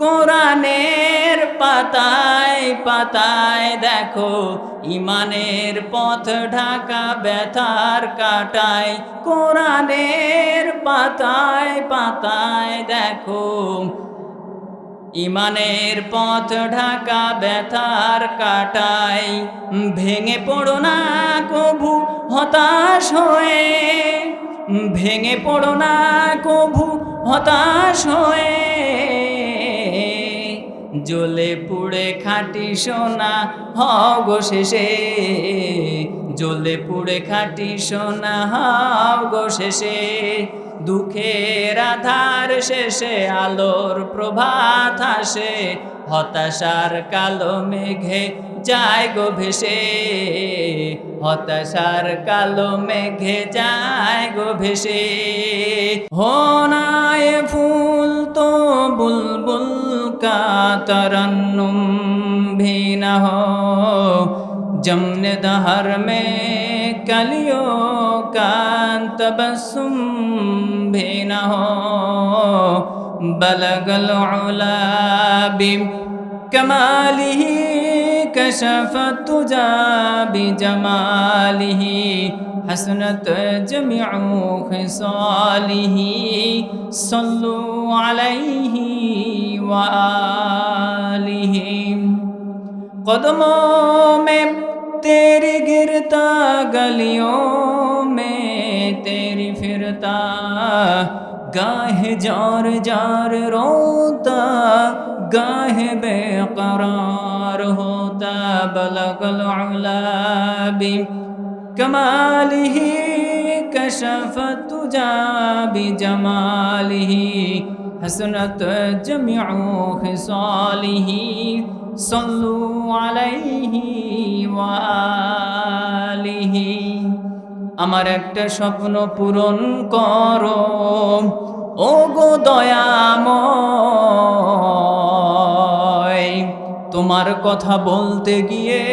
কোরআনের পাতায় পাতায় দেখো, ইমানের পথ ঢাকা ব্যথার কাটায়। কোরআনের পাতায় পাতায় দেখো, ইমানের পথ ঢাকা ব্যথার কাটায়। ভেঙে পড়ো না কভু হতাশ হয়ে, ভেঙে পড়ো না কভু হতাশ হয়ে। জ্বলে পুড়ে খাটি সোনা হব শেষে। জ্বলে পুড়ে খাটি সোনা হব শেষে। দুঃখের আধার শেষে আলোর প্রভাত আসে, হতাশার কালো মেঘে যায় গো ভেসে। হতাশার কালো মেঘে যায় গো ভেসে। হোনায় ফুল তো বুলবুল का तरन्नुम भी न हो जमन दहर में कलियों का तबस्सुम भी न हो बलगल उला बिम कमालिह कशफत तुजा بجماله حسنت جميع خصاله صلوا عليه وآلهم قدموں میں تیری گرتا گلیوں میں تیری پھرتا گاہ جار جار روتا گاہ بے قرار ہوتا بلغ العلا بھی کمالی کشف تجا بھی جمالی حسنت جميع خصاله صلوا عليه وآله আমার একটা স্বপ্ন পূরণ করো ও গো দয়াময় তোমার কথা বলতে গিয়ে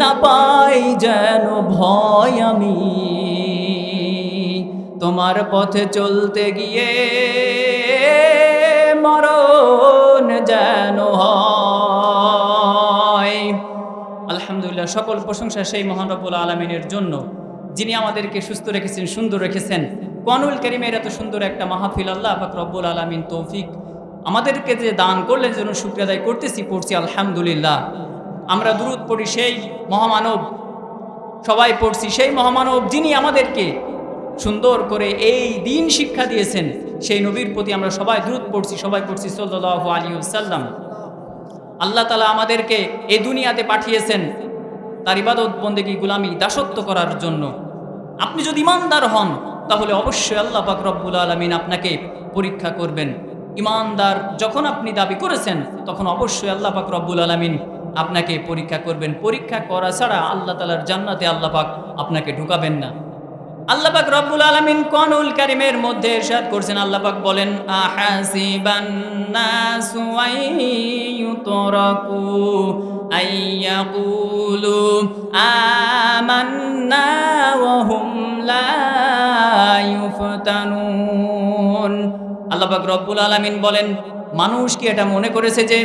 না পাই যেন ভয় আমি তোমার পথে চলতে গিয়ে মরণ যেন আলহামদুলিল্লাহ, সকল প্রশংসা সেই মহানবুল আলমিনের জন্য। যিনি আমাদেরকে সুস্থ রেখেছেন, সুন্দর রেখেছেন। কনুল করিমের এত সুন্দর একটা মাহফিল, আল্লাহ পাক রব্বুল আলমিন তৌফিক আমাদেরকে যে দান করলেন যেন শুক্রিয়া আদায় করতেছি, পড়ছি আলহামদুলিল্লাহ। আমরা দূরত পড়ি সেই মহামানব, সবাই পড়ছি সেই মহামানব যিনি আমাদেরকে সুন্দর করে এই দিন শিক্ষা দিয়েছেন। সেই নবীর প্রতি আমরা সবাই দ্রুত পড়ছি, সবাই পড়ছি সাল্লাহ আলী সাল্লাম আল্লাহ তালা আমাদেরকে এই দুনিয়াতে পাঠিয়েছেন তার ইবাদত বন্দেগী গুলামি দাসত্ব করার জন্য। আপনি যদি ইমানদার হন, তাহলে অবশ্যই আল্লাহ পাক রব্বুল আলমিন আপনাকে পরীক্ষা করবেন। ইমানদার যখন আপনি দাবি করেছেন, তখন অবশ্যই আল্লাহ পাক রব্বুল আলমিন আপনাকে পরীক্ষা করবেন। পরীক্ষা করা ছাড়া আল্লাহ তালার জান্নাতে আল্লাহ পাক আপনাকে ঢুকাবেন না। আল্লাহ পাক রব্বুল আলামিন কোরআনুল কারীমের মধ্যে ইরশাদ করছেন। আল্লাহ পাক বলেন, আহাসিবান নাসু আইয়ুতরাকু আইয়াকুলু আমান্না ওয়া হুম লা ইউফতানুন। আল্লাহ পাক রব্বুল আলামিন বলেন, মানুষ কি এটা মনে করেছে যে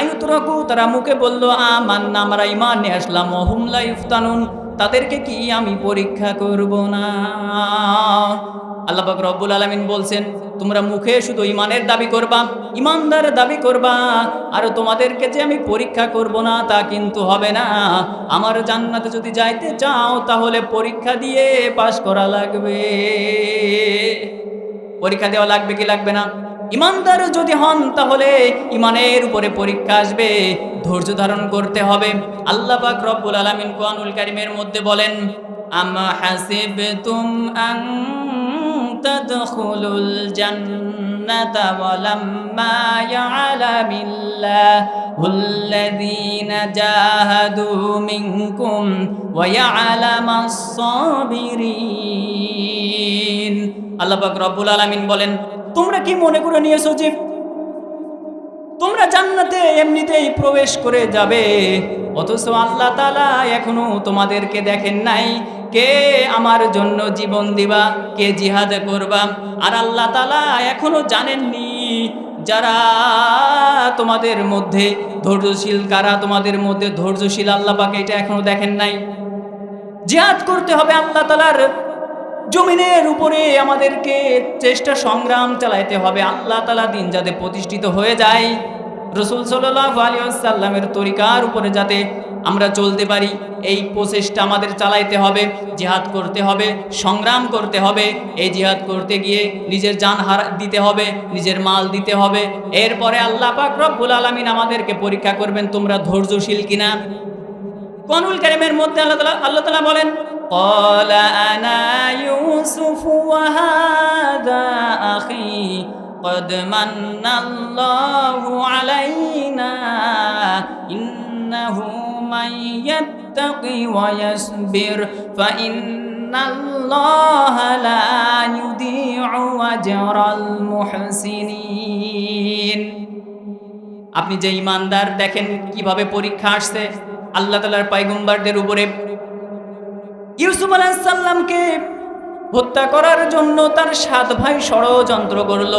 আয়ুতরাকু তারা মুখে বলল, আমান্না, আমরা ইমান নিয়ে আসলাম, ওয়া হুম লা ইউফতানুন। তাদেরকে কি আমি পরীক্ষা করব না? আল্লাহ পাক রব্বুল আলমিন বলছেন, তোমরা মুখে শুধু ইমানের দাবি করবা ইমানদার দাবি করবা, আর তোমাদেরকে যে আমি পরীক্ষা করব না, তা কিন্তু হবে না। আমার জান্নাতে যদি যাইতে চাও, তাহলে পরীক্ষা দিয়ে পাশ করা লাগবে। পরীক্ষা দেওয়া লাগবে কি লাগবে না? ইমানদার যদি হন, তাহলে ইমানের উপরে পরীক্ষা আসবে, ধৈর্য ধারণ করতে হবে। আল্লাহ পাক রব্বুল আলামিন কোরআনুল কারীমের মধ্যে বলেন, আম হাসিবতুম আন তাদখুলুল জান্নাহ সুন্নাতা ওয়ালাম্মা ইয়ালামিল্লাহু আল্লাযীনা জাহাদু মিনকুম ওয়া ইয়ালামাস সাবিরিন। আল্লাহ পাক রব্বুল আলামিন বলেন, তোমরা কি মনে করে নিয়েছো যে তোমরা জান্নাতে এমনিতেই প্রবেশ করে যাবে? অথচ আল্লাহ তালা এখনও তোমাদেরকে দেখেন নাই কে আমার জন্য জীবন দিবা, কে জিহাদ করবা। আর আল্লাহ তালা এখনও জানেননি যারা তোমাদের মধ্যে ধৈর্যশীল, কারা তোমাদের মধ্যে ধৈর্যশীল, আল্লাহ পাকে এটা এখনও দেখেন নাই। জিহাদ করতে হবে আল্লাহ তালার জমিনের উপরে আমাদেরকে চেষ্টা সংগ্রাম চালাইতে হবে। আল্লাহ তালা দিন যাতে প্রতিষ্ঠিত হয়ে যায়। রসুল সাল্লাহ আলী আসাল্লামের তরিকার উপরে যাতে আমরা চলতে পারি, এই প্রচেষ্টা আমাদের চালাইতে হবে, জিহাদ করতে হবে, সংগ্রাম করতে হবে। এই জিহাদ করতে গিয়ে নিজের হার দিতে হবে, নিজের মাল দিতে হবে। এরপরে আল্লাহ পাক রব্বুল আলমিন আমাদেরকে পরীক্ষা করবেন, তোমরা ধৈর্যশীল কিনা। কনুল কারিমের মধ্যে আল্লাহ আল্লাহ তালা বলেন قال أنا يوسف وهذا أخي قد من الله علينا إنه من يتقي ويصبر فإن الله لا يضيع أجر المحسنين আপনি যে ইমানদার দেখেন কিভাবে পরীক্ষা আসছে আল্লাহ তালার পাইগম্বারদের উপরে ইউসুফ আলাহিসাল্লামকে হত্যা করার জন্য তার সাত ভাই ষড়যন্ত্র করল।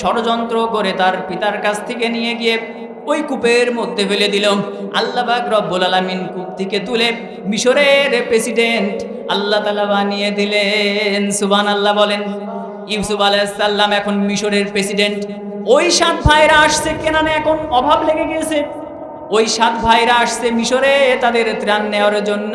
ষড়যন্ত্র করে তার পিতার কাছ থেকে নিয়ে গিয়ে ওই কূপের মধ্যে ফেলে দিল। আল্লাহবাক রব্বুল আলমিন কূপ থেকে তুলে মিশরের প্রেসিডেন্ট আল্লাহ তালা বানিয়ে দিলেন। সুবান আল্লাহ বলেন, ইউসুফ আলাহিসাল্লাম এখন মিশরের প্রেসিডেন্ট। ওই সাত ভাইরা আসছে কেনানে এখন অভাব লেগে গিয়েছে। ওই সাত ভাইরা আসছে মিশরে তাদের ত্রাণ নেওয়ার জন্য।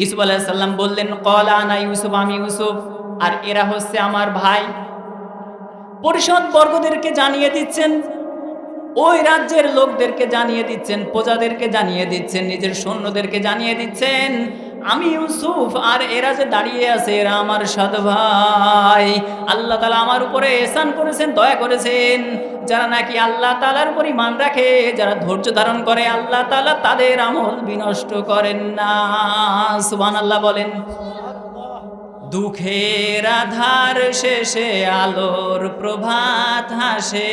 ইউসুফ আলাইসাল্লাম বললেন, কল আনা ইউসুফ, আমি ইউসুফ, আর এরা হচ্ছে আমার ভাই। পরিষদ বর্গদেরকে জানিয়ে দিচ্ছেন, ওই রাজ্যের লোকদেরকে জানিয়ে দিচ্ছেন, প্রজাদেরকে জানিয়ে দিচ্ছেন, নিজের সৈন্যদেরকে জানিয়ে দিচ্ছেন। আমি ইউসুফ আর এরা যে দাঁড়িয়ে আছে, এরা আমার সাত ভাই। আল্লাহ তালা আমার উপরে এসান করেছেন, দয়া করেছেন। যারা নাকি আল্লাহ তালার উপর ইমান রাখে, যারা ধৈর্য ধারণ করে, আল্লাহ তালা তাদের আমল বিনষ্ট করেন না। সুবান আল্লাহ বলেন, দুঃখের আধার শেষে আলোর প্রভাত হাসে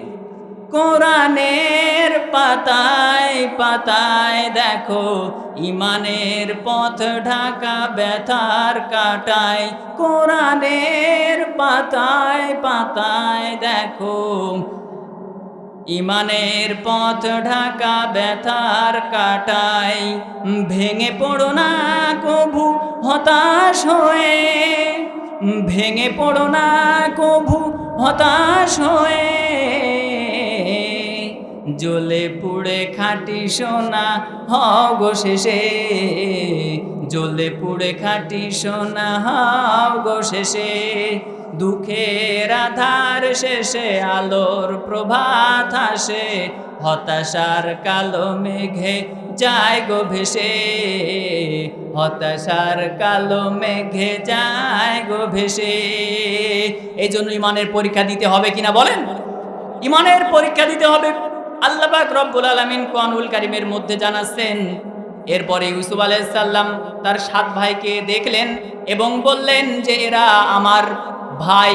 কোরআনের পাতায় পাতায় দেখো, ইমানের পথ ঢাকা ব্যথার কাটায়। কোরআনের পাতায় পাতায় দেখো, ইমানের পথ ঢাকা ব্যথার কাটায়। ভেঙে পড়ো না কভু হতাশ হয়ে, ভেঙে পড়ো না কভু হতাশ হয়ে। জ্বলে পুড়ে খাটি সোনা হব শেষে। জ্বলে পুড়ে খাটি সোনা হব শেষে। দুঃখের আধার শেষে, আলোর প্রভাত আসে। হতাশার কালো মেঘে যায় গো ভেসে। হতাশার কালো মেঘে যায় গো ভেসে। এই জন্য ইমানের পরীক্ষা দিতে হবে কিনা বলেন? ইমানের পরীক্ষা দিতে হবে। আল্লাহ পাক রব্বুল আলামিন কোরআনুল কারিমের মধ্যে জানাচ্ছেন, এরপরে ইউসুফ আলাইসাল্লাম তার সাত ভাইকে দেখলেন এবং বললেন যে, এরা আমার ভাই।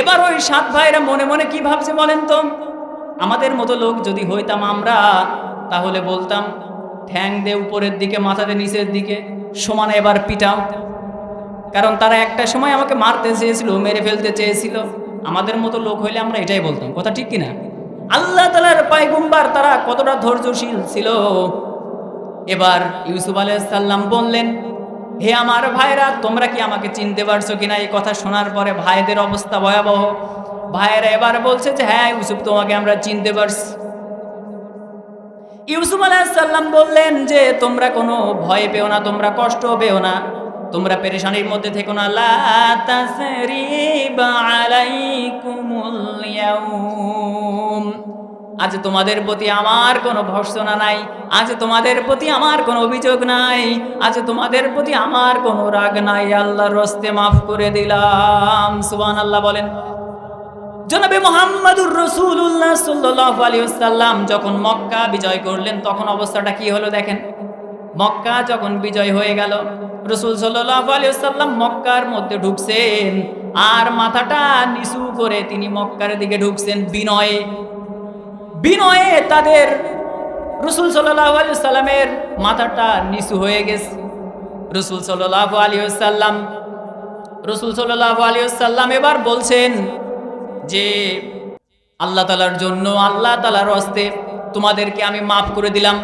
এবার ওই সাত ভাইরা মনে মনে কি ভাবছে বলেন তো? আমাদের মতো লোক যদি হইতাম আমরা, তাহলে বলতাম, ঠ্যাং দে উপরের দিকে, মাথা দে নিচের দিকে, সমানে এবার পিটাও। কারণ তারা একটা সময় আমাকে মারতে চেয়েছিল, মেরে ফেলতে চেয়েছিল। আমাদের মতো লোক হইলে আমরা এটাই বলতাম। কথা ঠিক কিনা? আল্লাহ তালার পায়গুম্বার তারা কতটা ধৈর্যশীল ছিল। এবার ইউসুফ আলাইসাল্লাম বললেন, হে আমার ভাইরা, তোমরা কি আমাকে চিনতে পারছ কিনা? এই কথা শোনার পরে ভাইদের অবস্থা ভয়াবহ। ভাইয়েরা এবার বলছে যে হ্যাঁ ইউসুফ, তোমাকে আমরা চিনতে পারছি। ইউসুফ আলাইসাল্লাম বললেন যে, তোমরা কোনো ভয় পেও না, তোমরা কষ্ট পেও না। তোমরা পেরেশানির মধ্যে থেকো না। আজ তোমাদের প্রতি আমার কোনো ভর্সনা নাই। আজ তোমাদের প্রতি আমার কোনো অভিযোগ নাই। আজ তোমাদের প্রতি আমার কোনো রাগ নাই। আল্লাহর রস্তে মাফ করে দিলাম। সুবান আল্লাহ বলেন। জনাবে মোহাম্মদুর রসুল্লাহ সাল্লাহ আলিয়াল্লাম যখন মক্কা বিজয় করলেন, তখন অবস্থাটা কি হলো দেখেন? মক্কা যখন বিজয় হয়ে গেল, রসুল আলিয়াল্লাম মক্কার মধ্যে ঢুকছেন আর মাথাটা নিচু করে তিনি মক্কার দিকে ঢুকছেন বিনয়ে। বিনয়ে তাদের রসুল সাল্লামের মাথাটা নিচু হয়ে গেছে। রসুল সাল্লাহ আলী সাল্লাম রসুল সাল্লাহ আলী সাল্লাম এবার বলছেন যে, আল্লাহ তালার জন্য আল্লাহ তালার হস্তে তোমাদেরকে আমি মাফ করে দিলাম।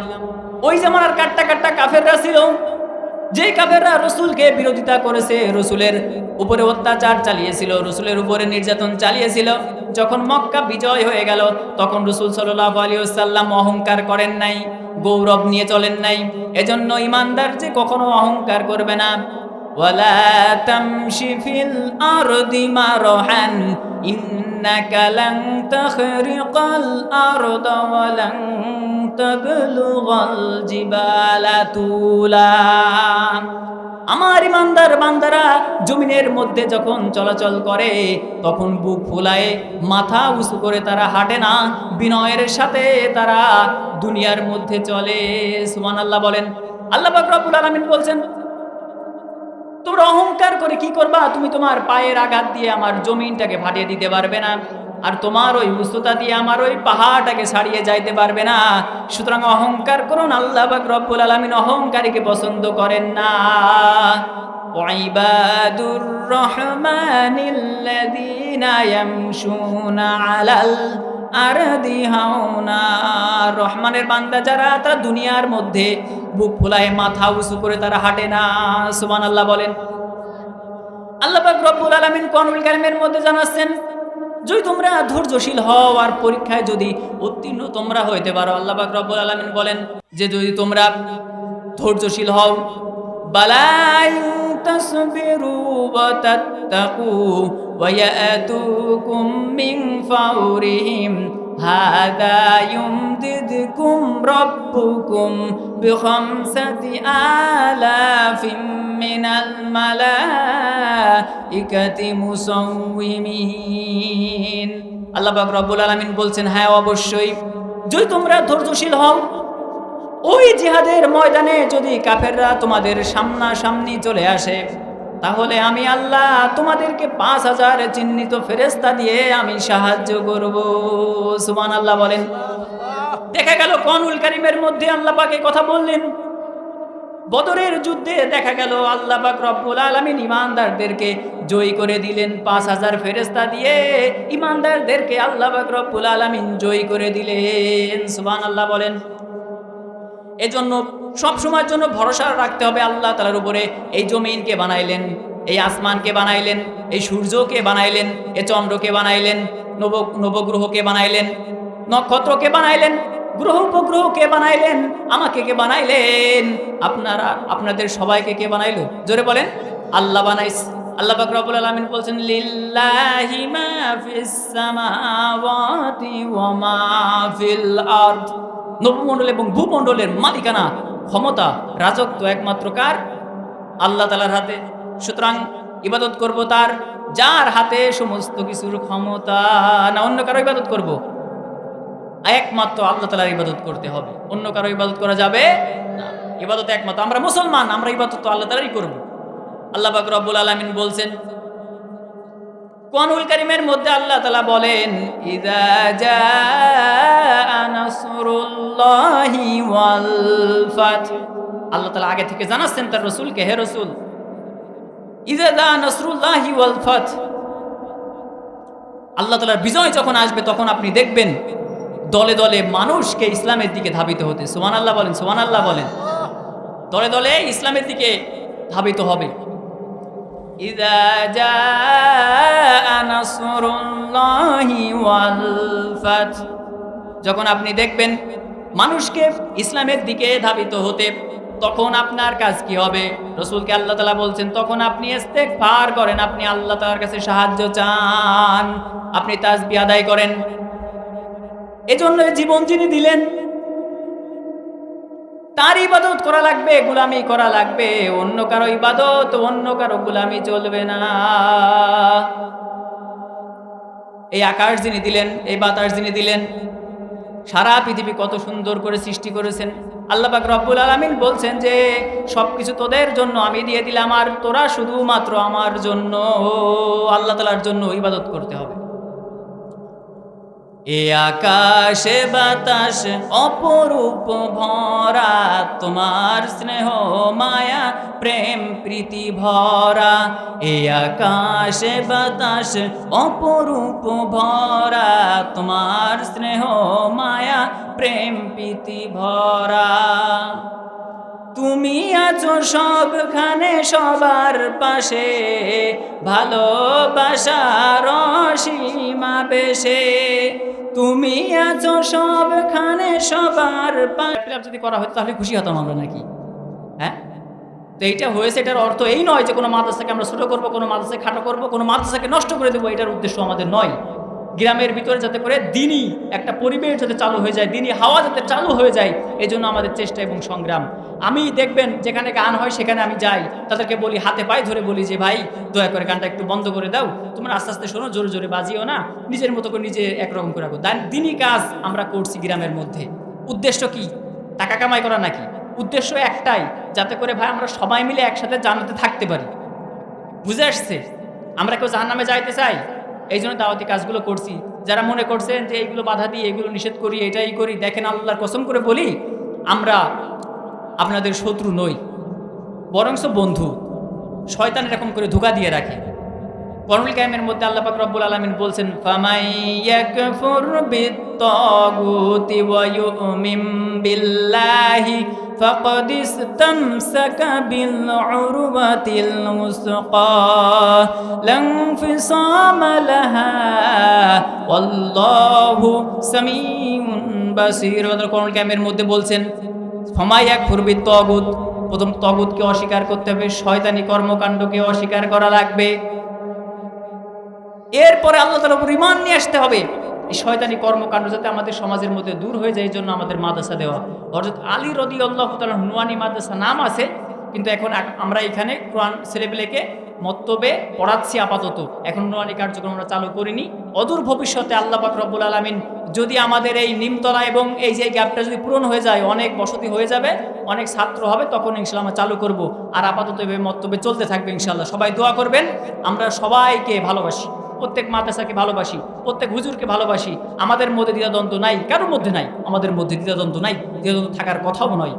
ওই জামানার কাট্টা কাট্টা কাফেররা ছিল। যে কাফেররা রসুলকে বিরোধিতা করেছে, রসুলের উপরে অত্যাচার চালিয়েছিল, রসুলের উপরে নির্যাতন চালিয়েছিল। যখন মক্কা বিজয় হয়ে গেল, তখন রসুল সাল্লাহ আলী সাল্লাম অহংকার করেন নাই, গৌরব নিয়ে চলেন নাই। এজন্য ইমানদার যে কখনো অহংকার করবে না। ولا تمش في الأرض مرحا إنك لن تخرق الأرض ولن تبلغ الجبال طولا আমার ইমানদার বান্দারা জমিনের মধ্যে যখন চলাচল করে তখন বুক ফুলায় মাথা উঁচু করে তারা হাঁটে না বিনয়ের সাথে তারা দুনিয়ার মধ্যে চলে সুমান আল্লাহ বলেন আল্লাহ বাকরাবুল আলমিন বলছেন তোমরা অহংকার করে কি করবা? তুমি তোমার পায়ের আঘাত দিয়ে আমার জমিনটাকে ফাটিয়ে দিতে পারবে না। আর তোমার ওই উস্ততা দিয়ে আমার ওই পাহাড়টাকে ছাড়িয়ে যাইতে পারবে না। সুতরাং অহংকার করুন, আল্লাহ বাক রব্বুল আলমিন অহংকারীকে পছন্দ করেন না। ওয়াইবাদুর আলাল আরদি হাওনা। রহমানের বান্দা যারা, তারা দুনিয়ার মধ্যে বুক ফুলায়, মাথা উঁচু করে তারা হাঁটে না। সুমান আল্লাহ বলেন। আল্লাহ রব্বুল আলামিন কোরআনুল কারীমের মধ্যে জানাচ্ছেন, যদি তোমরা ধৈর্যশীল হও আর পরীক্ষায় যদি উত্তীর্ণ তোমরা হইতে পারো। আল্লাহ রব্বুল আলামিন বলেন, যে যদি তোমরা ধৈর্যশীল হও বালাই তাসবিরু ওয়া তাত্তাকু ওয়া ইয়াতুকুম মিন ফাওরিহিম هذا يمددكم ربكم بخمسة آلاف من الملائكة مسومين আল্লাহ পাক রব্বুল আলামিন বলছেন হ্যাঁ অবশ্যই যদি তোমরা ধৈর্যশীল হও ওই জিহাদের ময়দানে যদি কাফেররা তোমাদের সামনাসামনি চলে আসে তাহলে আমি আল্লাহ তোমাদেরকে পাঁচ হাজার চিহ্নিত ফেরেস্তা দিয়ে আমি সাহায্য করব। সুমান আল্লাহ বলেন। দেখা গেল কনুল করিমের মধ্যে আল্লাহ পাকে কথা বললেন। বদরের যুদ্ধে দেখা গেল আল্লাহ পাক রব্বুল আলমিন ইমানদারদেরকে জয়ী করে দিলেন, পাঁচ হাজার ফেরেস্তা দিয়ে ইমানদারদেরকে আল্লাহ পাক রব্বুল আলমিন জয়ী করে দিলেন। সুবান আল্লাহ বলেন। এজন্য সব সময়ের জন্য ভরসা রাখতে হবে আল্লাহ তালার উপরে। এই জমিনকে বানাইলেন? এই আসমানকে বানাইলেন? এই সূর্যকে বানাইলেন? এই চন্দ্রকে বানাইলেন? নব নবগ্রহকে বানাইলেন? নক্ষত্রকে বানাইলেন? গ্রহ উপগ্রহকে বানাইলেন? আমাকে কে বানাইলেন? আপনারা, আপনাদের সবাইকে কে বানাইল? জোরে বলেন, আল্লাহ বানাইস আল্লাহ পাক আলামিন বলছেন, লিল্লাহি মা ফিস সামাওয়াতি ওয়া মা ফিল আরদ। নবমণ্ডল এবং ভূমণ্ডলের মালিকানা, ক্ষমতা, রাজত্ব একমাত্র কার? আল্লাহ তালার হাতে। সুতরাং ইবাদত করব তার, যার হাতে সমস্ত কিছুর ক্ষমতা। না, অন্য কারও ইবাদত করব? একমাত্র আল্লাহ তালার ইবাদত করতে হবে। অন্য কারও ইবাদত করা যাবে না। ইবাদত একমাত্র। আমরা মুসলমান, আমরা ইবাদত তো আল্লাহ তালারই করব। আল্লাহ বাক রব্বুল আলমিন বলছেন কোরআনুল কারিমের মধ্যে আল্লাহ তালা বলেন, ইদা নাসরুল্লাহি ওয়াল ফাত। আল্লাহ তালা আগে থেকে জানাচ্ছেন তার রসুলকে, হে রসুল, ইদা দা ওয়াল ফাত। আল্লাহ তালার বিজয় যখন আসবে, তখন আপনি দেখবেন দলে দলে মানুষকে ইসলামের দিকে ধাবিত হতে। সোমান আল্লাহ বলেন সোমান আল্লাহ বলেন। দলে দলে ইসলামের দিকে ধাবিত হবে। إذا جاء نصر الله والفتح যখন আপনি দেখবেন মানুষকে ইসলামের দিকে ধাবিত হতে তখন আপনার কাজ কি হবে রসুলকে আল্লাহ তালা বলছেন তখন আপনি ইস্তেক পার করেন আপনি আল্লাহ তালার কাছে সাহায্য চান আপনি তাজবি আদায় করেন এজন্য এই জীবন যিনি দিলেন তার ইবাদত করা লাগবে, গুলামি করা লাগবে। অন্য কারও ইবাদত, অন্য কারও গুলামি চলবে না। এই আকাশ যিনি দিলেন, এই বাতাস যিনি দিলেন, সারা পৃথিবী কত সুন্দর করে সৃষ্টি করেছেন। আল্লাহ পাক রব্বুল আলমিন বলছেন যে সব কিছু তোদের জন্য আমি দিয়ে দিলাম, আর তোরা শুধুমাত্র আমার জন্য। আল্লাহ তালার জন্য ইবাদত করতে হবে। এ আকাশে বাতাস, অপরূপ ভরা, তোমার স্নেহ, মায়া, প্রেম, প্রীতি ভরা। এ আকাশে বাতাস, অপরূপ ভরা, তোমার স্নেহ, মায়া, প্রেম, প্রীতি ভরা। সবখানে সবার পাশে, ভালোবাসার সীমা বেশে। তুমি আছো সবখানে সবার পাশে। যদি করা হতো তাহলে খুশি হতাম আমরা নাকি? হ্যাঁ? তো এইটা হয়েছে, এটার অর্থ এই নয় যে কোনো মাদ্রাসাকে আমরা ছোটো করব, কোনো মাদ্রাসাকে খাটো করব, কোনো মাদ্রাসাকে নষ্ট করে দেবো, এটার উদ্দেশ্য আমাদের নয়। গ্রামের ভিতরে যাতে করে দিনই একটা পরিবেশ যাতে চালু হয়ে যায়, দিনই হাওয়া যাতে চালু হয়ে যায় এই জন্য আমাদের চেষ্টা এবং সংগ্রাম। আমি দেখবেন যেখানে গান হয় সেখানে আমি যাই, তাদেরকে বলি, হাতে পায়ে ধরে বলি যে, ভাই, দয়া করে গানটা একটু বন্ধ করে দাও, তোমরা আস্তে আস্তে শোনো, জোরে জোরে বাজিও না, নিজের মতো করে নিজে একরকম করে রাখো। দিনই কাজ আমরা করছি গ্রামের মধ্যে। উদ্দেশ্য কি? টাকা কামাই করা নাকি? উদ্দেশ্য একটাই, যাতে করে, ভাই, আমরা সবাই মিলে একসাথে জানাতে থাকতে পারি। বুঝে আসছে? আমরা কেউ জাহান নামে যাইতে চাই? এই জন্য দাওয়াতি কাজগুলো করছি। যারা মনে করছেন যে এইগুলো বাধা দিয়ে এগুলো নিষেধ করি, এটাই করি, দেখেন আল্লাহর কসম করে বলি, আমরা আপনাদের শত্রু নই। বরংস বন্ধু। শয়তান এরকম করে ধোকা দিয়ে রাখে। করুল কায়েমের মধ্যে আল্লাহ পাক রব্বুল আলামিন বলছেন বিল্লাহি ফাকাদ ইসতামসাকা বিল উরওয়াতিল মুসকা লান ফিসামা লাহা ওয়াল্লাহু সামিউন বাসীর করুল কায়েমের মধ্যে বলছেন ফামাইয়াকফুর বিত্তাগুত প্রথম তগুতকে অস্বীকার করতে হবে, শয়তানি কর্মকাণ্ডকে অস্বীকার করা লাগবে। এরপরে আল্লাহ তালা উপর ইমান নিয়ে আসতে হবে। এই শয়তানি কর্মকাণ্ড যাতে আমাদের সমাজের মধ্যে দূর হয়ে যায়, এই জন্য আমাদের মাদ্রাসা দেওয়া। অর্থাৎ আলী রদি আল্লাহ তালা নুয়ানি মাদ্রাসা নাম আছে, কিন্তু এখন আমরা এখানে কোরআন ছেলেপেলেকে মত্তবে পড়াচ্ছি আপাতত। এখন নুয়ানি কার্যক্রম আমরা চালু করিনি। অদূর ভবিষ্যতে আল্লাহ পাক রব্বুল আলমিন যদি আমাদের এই নিমতলা এবং এই যে গ্যাপটা যদি পূরণ হয়ে যায়, অনেক বসতি হয়ে যাবে, অনেক ছাত্র হবে, তখন ইনশাল্লাহ আমরা চালু করব। আর আপাতত এভাবে মত্তবে চলতে থাকবে ইনশাল্লাহ সবাই দোয়া করবেন, আমরা সবাইকে ভালোবাসি। প্রত্যেক মাদ্রাসাকে ভালোবাসি, প্রত্যেক হুজুরকে ভালোবাসি। আমাদের মধ্যে দ্বিধাদ্বন্দ্ব নাই। কারোর মধ্যে নাই। আমাদের মধ্যে দ্বিধাদ্বন্দ্ব নাই। দ্বিধাদ্বন্দ্ব থাকার কথাও নয়।